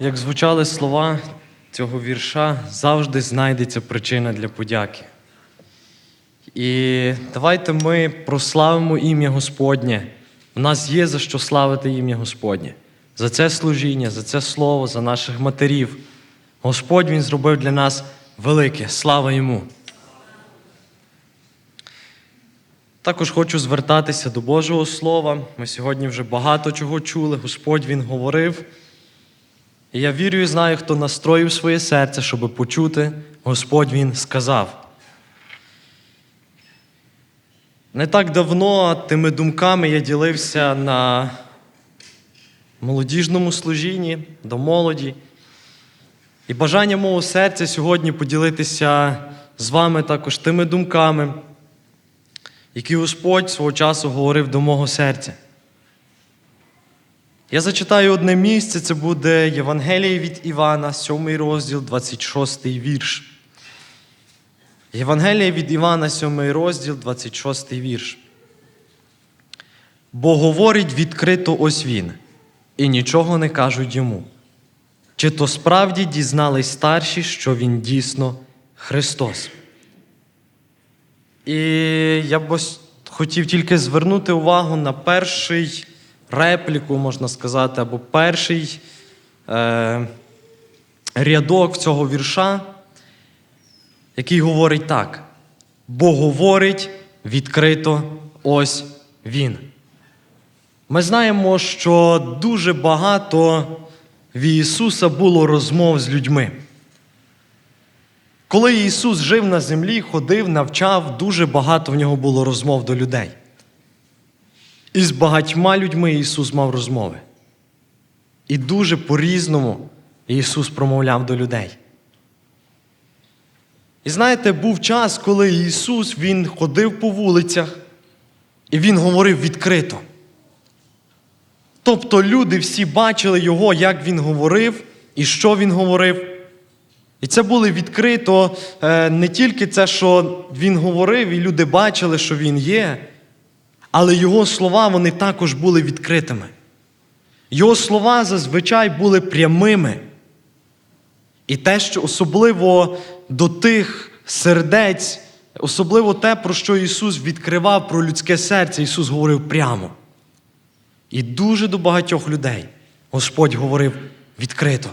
як звучали слова цього вірша, завжди знайдеться причина для подяки. І давайте ми прославимо ім'я Господнє. У нас є за що славити ім'я Господнє. За це служіння, за це слово, за наших матерів. Господь Він зробив для нас велике. Слава йому! Також хочу звертатися до Божого Слова. Ми сьогодні вже багато чого чули. Господь Він говорив. І я вірю і знаю, хто настроїв своє серце, щоб почути, Господь Він сказав. Не так давно тими думками я ділився на молодіжному служінні до молоді. І бажання мого серця сьогодні поділитися з вами також тими думками, які Господь свого часу говорив до мого серця. Я зачитаю одне місце, це буде Євангеліє від Івана, 7 розділ, 26 вірш. Євангеліє від Івана, 7 розділ, 26 вірш. Бо говорить відкрито ось він, і нічого не кажуть йому. Чи то справді дізнались старші, що він дійсно Христос? І я б хотів тільки звернути увагу на перший репліку, можна сказати, або перший е, рядок цього вірша, який говорить так: бо говорить відкрито ось він. Ми знаємо, що дуже багато в Ісуса було розмов з людьми. Коли Ісус жив на землі, ходив, навчав, дуже багато в нього було розмов до людей. І з багатьма людьми Ісус мав розмови. І дуже по-різному Ісус промовляв до людей. І знаєте, був час, коли Ісус Він ходив по вулицях і Він говорив відкрито. Тобто люди всі бачили Його, як Він говорив і що Він говорив. І це було відкрито е, не тільки це, що Він говорив, і люди бачили, що Він є, але Його слова вони також були відкритими. Його слова зазвичай були прямими. І те, що особливо до тих сердець, особливо те, про що Ісус відкривав про людське серце, Ісус говорив прямо. І дуже до багатьох людей Господь говорив відкрито.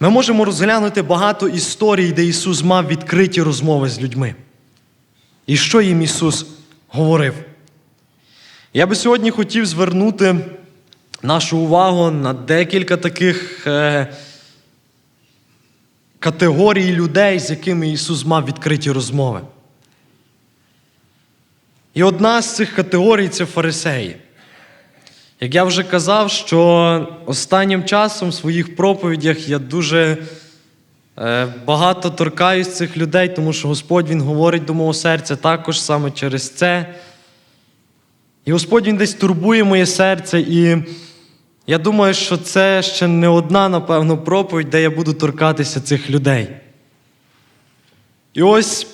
Ми можемо розглянути багато історій, де Ісус мав відкриті розмови з людьми. І що їм Ісус говорив? Я би сьогодні хотів звернути нашу увагу на декілька таких е, категорій людей, з якими Ісус мав відкриті розмови. І одна з цих категорій це фарисеї. Як я вже казав, що останнім часом в своїх проповідях я дуже багато торкаюсь цих людей, тому що Господь Він говорить до мого серця також саме через це. І Господь Він десь турбує моє серце, і я думаю, що це ще не одна, напевно, проповідь, де я буду торкатися цих людей. І ось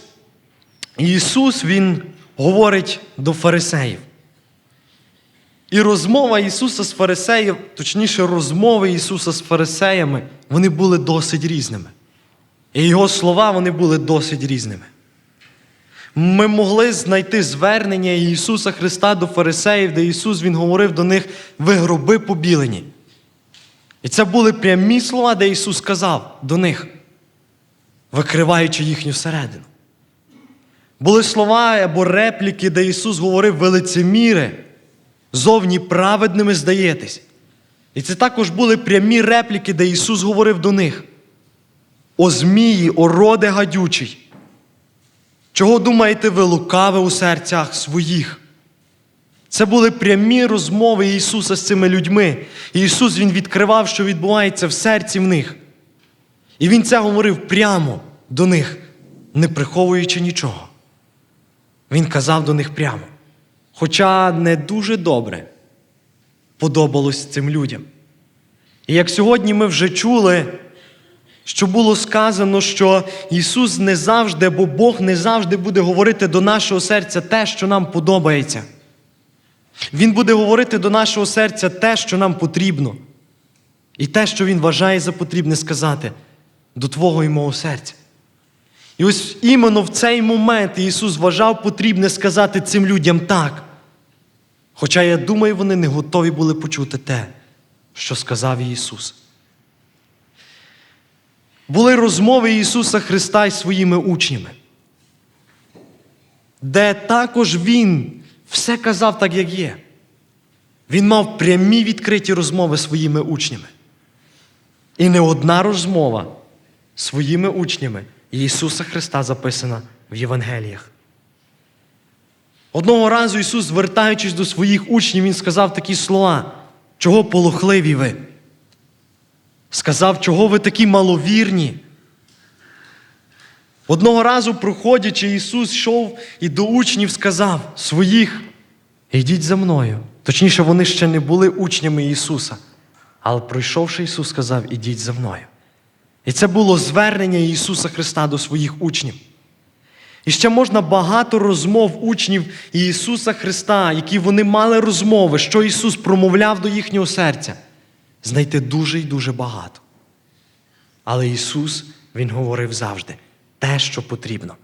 Ісус Він говорить до фарисеїв. І розмова Ісуса з фарисеїв, точніше, розмови Ісуса з фарисеями, вони були досить різними. І Його слова вони були досить різними. Ми могли знайти звернення Ісуса Христа до фарисеїв, де Ісус Він говорив до них, ви гроби побілені. І це були прямі слова, де Ісус сказав до них, викриваючи їхню середину. Були слова або репліки, де Ісус говорив, ви лицеміри, зовні праведними здаєтесь. І це також були прямі репліки, де Ісус говорив до них. О змії, о роде гадючий. Чого думаєте ви лукаве у серцях своїх? Це були прямі розмови Ісуса з цими людьми. І Ісус Він відкривав, що відбувається в серці в них. І Він це говорив прямо до них, не приховуючи нічого. Він казав до них прямо. Хоча не дуже добре подобалось цим людям. І як сьогодні ми вже чули, що було сказано, що Ісус не завжди, або Бог не завжди буде говорити до нашого серця те, що нам подобається. Він буде говорити до нашого серця те, що нам потрібно. І те, що Він вважає за потрібне сказати до Твого і мого серця. І ось іменно в цей момент Ісус вважав потрібне сказати цим людям так. Хоча я думаю, вони не готові були почути те, що сказав Ісус. Були розмови Ісуса Христа із своїми учнями, де також Він все казав так, як є. Він мав прямі відкриті розмови своїми учнями. І не одна розмова своїми учнями Ісуса Христа записана в Євангеліях. Одного разу Ісус, звертаючись до своїх учнів, Він сказав такі слова, чого полохливі ви? Сказав, чого ви такі маловірні? Одного разу, проходячи, Ісус йшов і до учнів сказав своїх, йдіть за мною. Точніше, вони ще не були учнями Ісуса. Але пройшовши Ісус, сказав, ідіть за мною. І це було звернення Ісуса Христа до своїх учнів. І ще можна багато розмов учнів Ісуса Христа, які вони мали розмови, що Ісус промовляв до їхнього серця, знайти дуже і дуже багато. Але Ісус, Він говорив завжди те, що потрібно.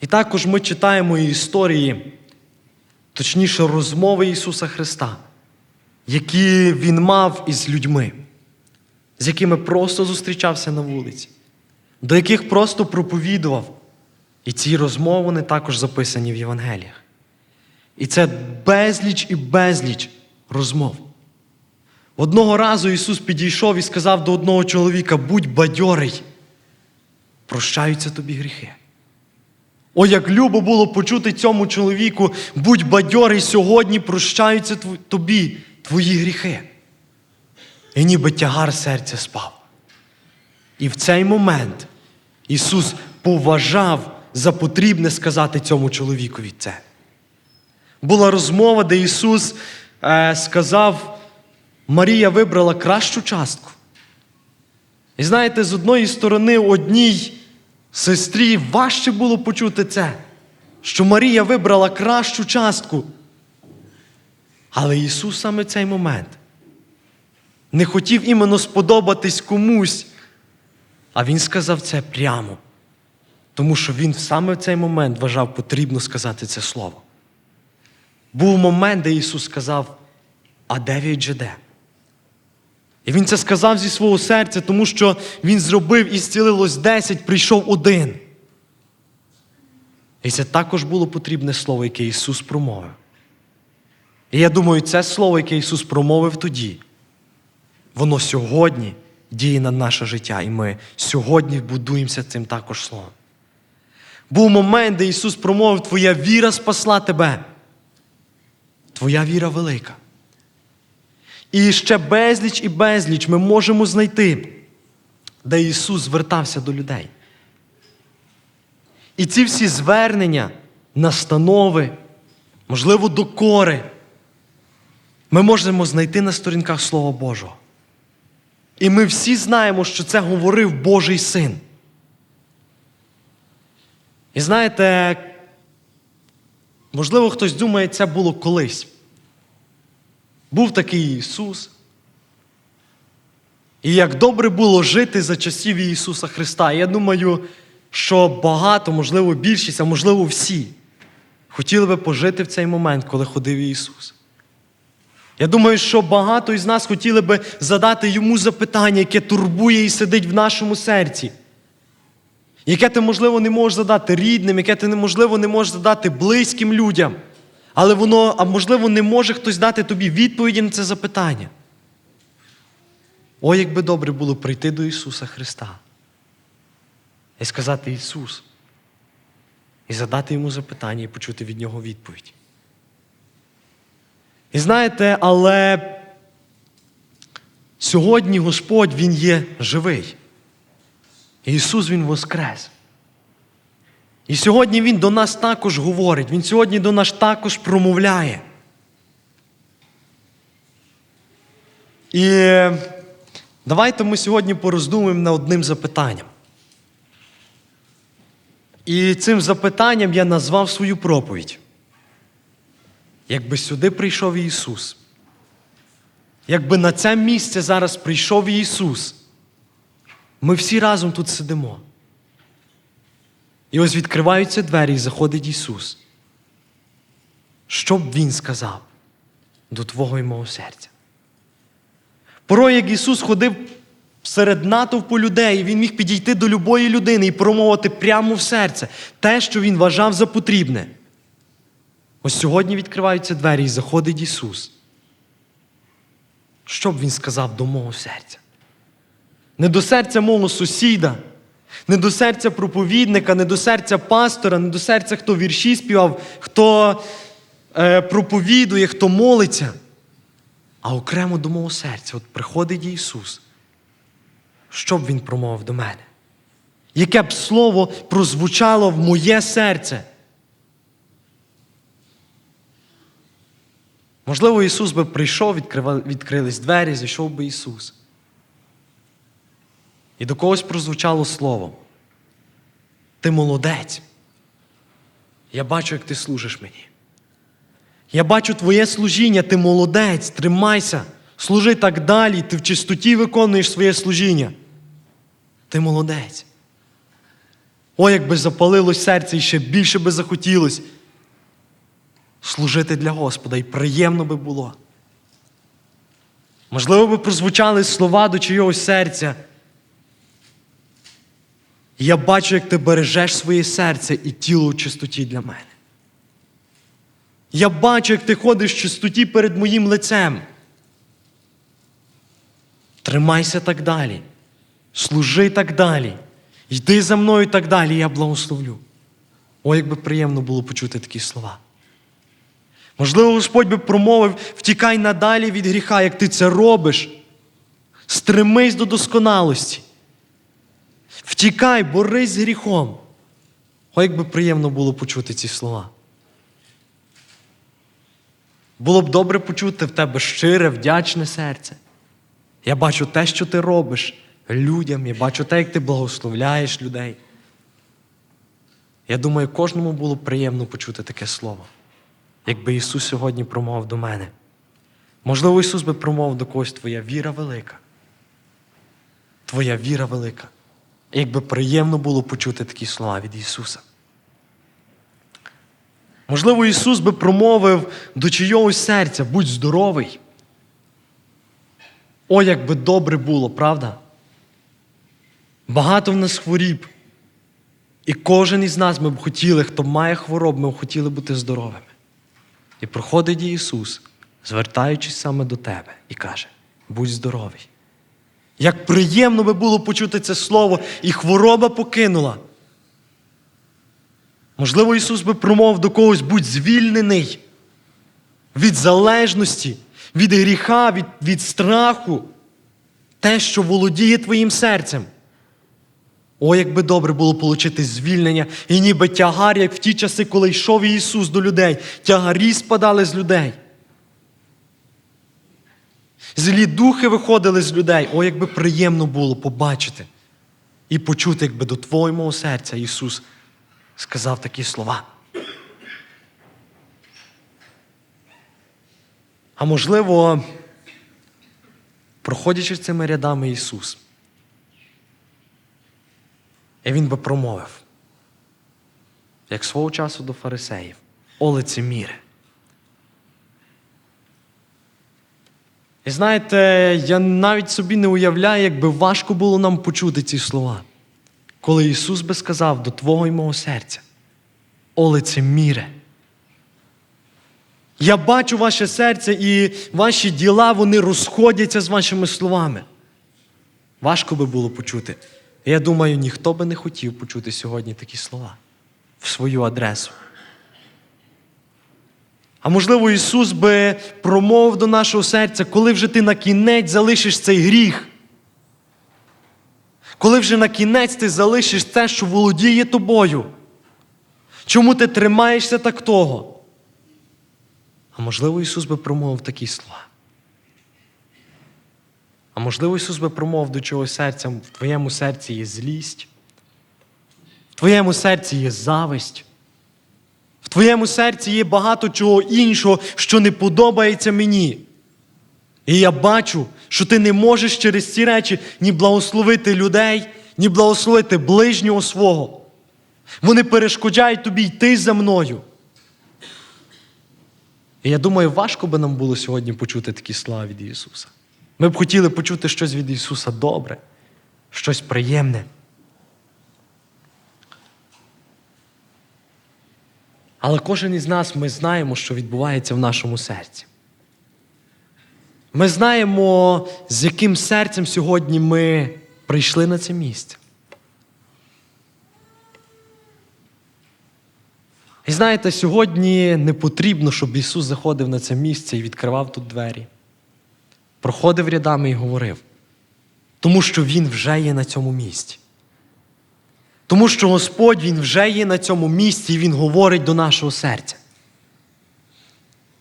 І також ми читаємо історії, точніше, розмови Ісуса Христа, які Він мав із людьми, з якими просто зустрічався на вулиці, до яких просто проповідував. І ці розмови вони також записані в Євангеліях. І це безліч і безліч розмов. Одного разу Ісус підійшов і сказав до одного чоловіка: будь бадьорий, прощаються тобі гріхи. О, як любо було почути цьому чоловіку, будь бадьорий, сьогодні прощаються тобі твої гріхи. І ніби тягар серця спав. І в цей момент Ісус поважав за потрібне сказати цьому чоловікові це. Була розмова, де Ісус сказав, Марія вибрала кращу частку. І знаєте, з одної сторони, одній сестрі важче було почути це, що Марія вибрала кращу частку. Але Ісус саме цей момент не хотів іменно сподобатись комусь, а Він сказав це прямо. Тому що Він саме в цей момент вважав потрібно сказати це слово. Був момент, де Ісус сказав, а дев'ять же де? І Він це сказав зі свого серця, тому що Він зробив і зцілилось десять, прийшов один. І це також було потрібне слово, яке Ісус промовив. І я думаю, це слово, яке Ісус промовив тоді, воно сьогодні діє на наше життя, і ми сьогодні будуємося цим також словом. Був момент, де Ісус промовив, Твоя віра спасла тебе. Твоя віра велика. І ще безліч і безліч ми можемо знайти, де Ісус звертався до людей. І ці всі звернення, настанови, можливо, докори, ми можемо знайти на сторінках Слова Божого. І ми всі знаємо, що це говорив Божий син. І знаєте, можливо, хтось думає, це було колись. Був такий Ісус. І як добре було жити за часів Ісуса Христа. Я думаю, що багато, можливо, більшість, а можливо, всі хотіли би пожити в цей момент, коли ходив Ісус. Я думаю, що багато із нас хотіли би задати йому запитання, яке турбує і сидить в нашому серці. Яке ти, можливо, не можеш задати рідним, яке ти, можливо, не можеш задати близьким людям. Але воно, а можливо, не може хтось дати тобі відповіді на це запитання. О, як би добре було прийти до Ісуса Христа і сказати Ісус, і задати йому запитання і почути від Нього відповідь. І знаєте, але сьогодні Господь Він є живий. Ісус Він воскрес. І сьогодні Він до нас також говорить, Він сьогодні до нас також промовляє. І давайте ми сьогодні пороздумуємо над одним запитанням. І цим запитанням я назвав свою проповідь. Якби сюди прийшов Ісус, якби на це місце зараз прийшов Ісус, ми всі разом тут сидимо. І ось відкриваються двері і заходить Ісус. Що б Він сказав до Твого і мого серця? Порой, як Ісус ходив серед натовпу людей, Він міг підійти до любої людини і промовити прямо в серце те, що Він вважав за потрібне. Ось сьогодні відкриваються двері і заходить Ісус. Що б Він сказав до мого серця? Не до серця мого сусіда, не до серця проповідника, не до серця пастора, не до серця, хто вірші співав, хто е, проповідує, хто молиться, а окремо до мого серця. От приходить Ісус. Що б Він промовив до мене? Яке б слово прозвучало в моє серце? Можливо, Ісус би прийшов, відкрива- відкрились двері, зайшов би Ісус. І до когось прозвучало слово. Ти молодець. Я бачу, як ти служиш мені. Я бачу твоє служіння, ти молодець, тримайся, служи так далі, ти в чистоті виконуєш своє служіння. Ти молодець. О, як би запалилось серце і ще більше би захотілось служити для Господа, і приємно би було. Можливо, би прозвучали слова до чийогось серця. Я бачу, як ти бережеш своє серце і тіло у чистоті для мене. Я бачу, як ти ходиш в чистоті перед моїм лицем. Тримайся так далі. Служи так далі. Йди за мною так далі, я благословлю. О, як би приємно було почути такі слова. Можливо, Господь би промовив, втікай надалі від гріха, як ти це робиш. Стремись до досконалості. Втікай, борись з гріхом. О, як би приємно було почути ці слова. Було б добре почути в тебе щире, вдячне серце. Я бачу те, що ти робиш людям, я бачу те, як ти благословляєш людей. Я думаю, кожному було б приємно почути таке слово, якби Ісус сьогодні промовив до мене. Можливо, Ісус би промовив до когось твоя віра велика. Твоя віра велика. Якби приємно було почути такі слова від Ісуса. Можливо, Ісус би промовив до чийогось серця, будь здоровий. О, як би добре було, правда? Багато в нас хворіб. І кожен із нас ми б хотіли, хто має хвороб, ми б хотіли бути здоровими. І проходить Ісус, звертаючись саме до тебе, і каже: будь здоровий. Як приємно би було почути це слово, і хвороба покинула. Можливо, Ісус би промовив до когось, будь звільнений від залежності, від гріха, від, від страху, те, що володіє твоїм серцем. О, як би добре було отримати звільнення, і ніби тягар, як в ті часи, коли йшов Ісус до людей, тягарі спадали з людей. Злі духи виходили з людей. О, як би приємно було побачити і почути, якби до твого серця Ісус сказав такі слова. А можливо, проходячи цими рядами Ісус, і Він би промовив, як свого часу до фарисеїв, о лицеміре. І знаєте, я навіть собі не уявляю, як би важко було нам почути ці слова, коли Ісус би сказав до Твого і мого серця, о лицеміре. Я бачу ваше серце і ваші діла, вони розходяться з вашими словами. Важко би було почути. Я думаю, ніхто би не хотів почути сьогодні такі слова в свою адресу. А можливо, Ісус би промовив до нашого серця, коли вже ти на кінець залишиш цей гріх. Коли вже на кінець ти залишиш те, що володіє тобою. Чому ти тримаєшся так того? А можливо, Ісус би промовив такі слова. А можливо, Ісус би промовив до чогось серця, в твоєму серці є злість, в твоєму серці є зависть, в твоєму серці є багато чого іншого, що не подобається мені. І я бачу, що ти не можеш через ці речі ні благословити людей, ні благословити ближнього свого. Вони перешкоджають тобі йти за мною. І я думаю, важко би нам було сьогодні почути такі слова від Ісуса. Ми б хотіли почути щось від Ісуса добре, щось приємне. Але кожен із нас ми знаємо, що відбувається в нашому серці. Ми знаємо, з яким серцем сьогодні ми прийшли на це місце. І знаєте, сьогодні не потрібно, щоб Ісус заходив на це місце і відкривав тут двері. Проходив рядами і говорив. Тому що Він вже є на цьому місці. Тому що Господь Він вже є на цьому місці і Він говорить до нашого серця.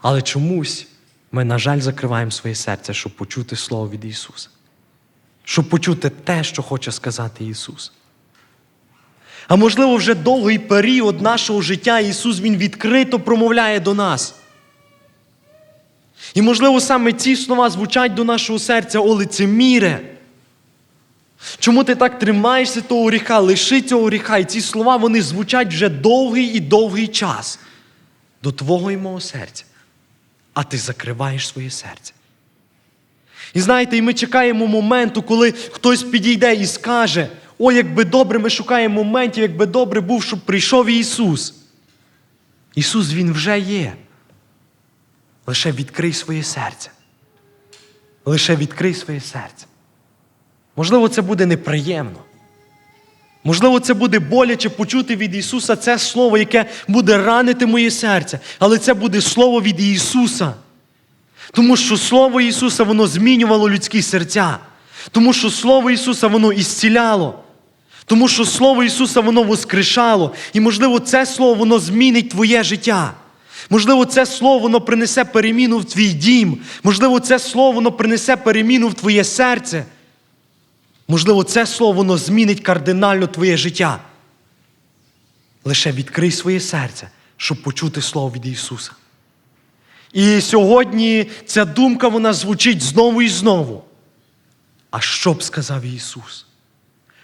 Але чомусь ми, на жаль, закриваємо своє серце, щоб почути Слово від Ісуса, щоб почути те, що хоче сказати Ісус. А можливо, вже довгий період нашого життя Ісус Він відкрито промовляє до нас. І, можливо, саме ці слова звучать до нашого серця, о лицеміре. Чому ти так тримаєшся того гріха? Лиши цього гріха. І ці слова вони звучать вже довгий і довгий час до твого і мого серця. А ти закриваєш своє серце. І знаєте, і ми чекаємо моменту, коли хтось підійде і скаже: о, якби добре, ми шукаємо моментів, якби добре був, щоб прийшов Ісус. Ісус Він вже є. Лише відкрий своє серце. Лише відкрий своє серце. Можливо, це буде неприємно. Можливо, це буде боляче почути від Ісуса це Слово, яке буде ранити моє серце. Але це буде Слово від Ісуса. Тому що Слово Ісуса, воно змінювало людські серця. Тому що Слово Ісуса, воно ісціляло. Тому що Слово Ісуса, воно воскрешало. І, можливо, це Слово, воно змінить твоє життя. Можливо, це слово воно принесе переміну в твій дім. Можливо, це слово воно принесе переміну в твоє серце. Можливо, це слово воно змінить кардинально твоє життя. Лише відкрий своє серце, щоб почути слово від Ісуса. І сьогодні ця думка вона звучить знову і знову. А що б сказав Ісус?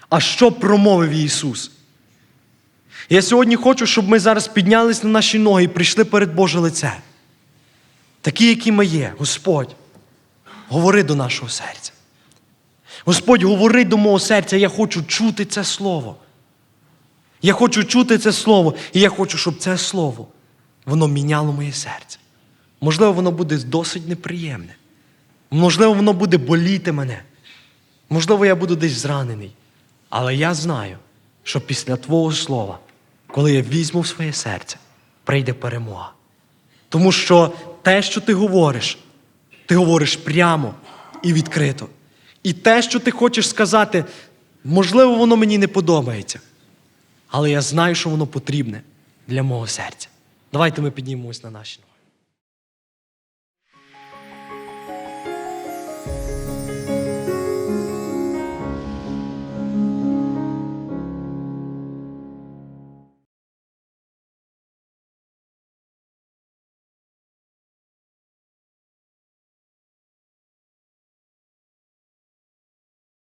А що промовив Ісус? Я сьогодні хочу, щоб ми зараз піднялись на наші ноги і прийшли перед Боже лице. Такі, які ми є, Господь, говори до нашого серця. Господь, говори до мого серця, я хочу чути це слово. Я хочу чути це слово, і я хочу, щоб це слово воно міняло моє серце. Можливо, воно буде досить неприємне. Можливо, воно буде боліти мене. Можливо, я буду десь зранений. Але я знаю, що після Твого слова, коли я візьму в своє серце, прийде перемога. Тому що те, що ти говориш, ти говориш прямо і відкрито. І те, що ти хочеш сказати, можливо, воно мені не подобається. Але я знаю, що воно потрібне для мого серця. Давайте ми піднімемось на наші ноги.